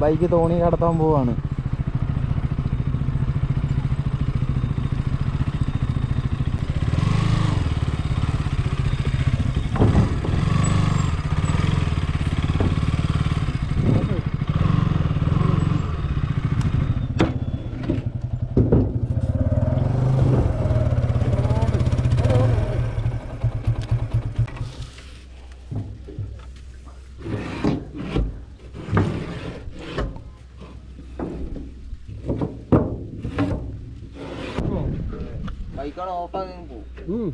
Bike തോണി കടത്താൻ പോവാണ്. ബൈക്കാണ് ഓഫാക്കി പോകും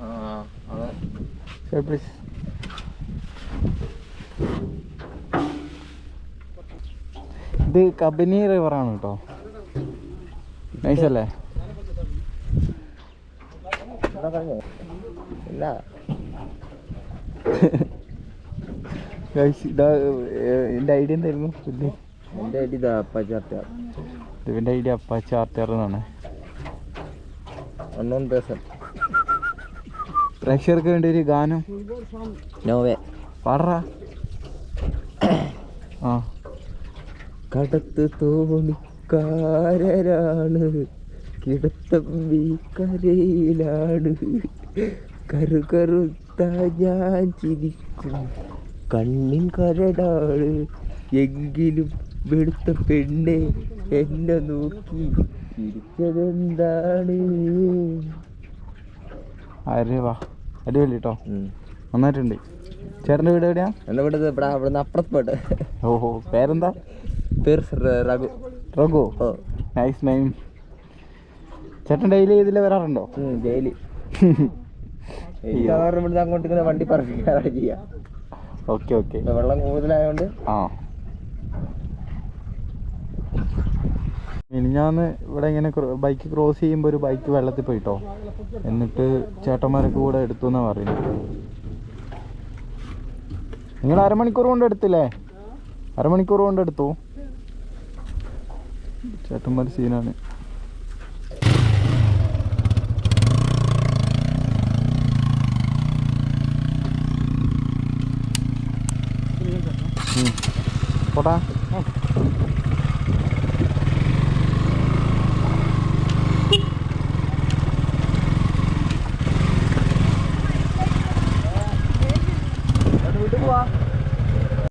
ആ അതെ ശരി പ്ലീസ് ഇത് കബനി റിവറാണ് കേട്ടോ നൈസ് അല്ലേ? ഇവിടെ ഇല്ല. ഇതാ എന്റെ ഐഡിയ എന്തായിരുന്നു? എന്റെ അടി ഇതാ ഐഡിയ അപ്പാച്ചി ആർട്ടിയർ എന്നാണ്. ഒന്നൊൻ പേഴ്സൺ പ്രേക്ഷകർക്ക് വേണ്ടി ഒരു ഗാനം. നോവേ പാടറാ. ആ. കടത്ത് തോണിക്കാരാണ് കിടത്തമ്പി കരയിലാണ് കറുകറുത്ത ഞാൻ ചിരിക്കും. കണ്ണിൻ കരടാണ്. എങ്കിലും വെളുത്ത പെണ്ണെ എന്നെ നോക്കി ചിരിച്ചതെന്താണ്? അരെ വാ അടിപൊളി കേട്ടോ നന്നായിട്ടുണ്ട്. ചേട്ടന്റെ വീട് എവിടെയാ? എന്റെ വീട് ഇവിടെ അവിടെ അപ്പുറത്ത് പോട്ടെ ഓഹോ. പേരെന്താ? പേര് രഘു. രഘു? ഓ. നൈസ് നെയിം ചേട്ടൻ ഡെയിലി ഇതിൽ വരാറുണ്ടോ? ഡെയിലി ജയിൽ സാധാരണ ഇവിടുന്ന് അങ്ങോട്ട് ഇങ്ങനെ വണ്ടി പറഞ്ഞു ചെയ്യാ. Okay okay. വെള്ളം കൂടുതലായതുകൊണ്ട് ആ. മിനിഞ്ഞാന്ന് ഇവിടെ ഇങ്ങനെ ബൈക്ക് ക്രോസ് ചെയ്യുമ്പോൾ ഒരു ബൈക്ക് വെള്ളത്തിൽ പോയിട്ടോ? എന്നിട്ട് ചേട്ടന്മാരൊക്കെ കൂടെ എടുത്തു എന്നാ പറയുന്നത് നിങ്ങൾ അരമണിക്കൂർ കൊണ്ട് എടുത്തില്ലേ? അരമണിക്കൂർ കൊണ്ട് എടുത്തു? ചേട്ടന്മാർ സീനാണ് 嗯。走吧。嗯。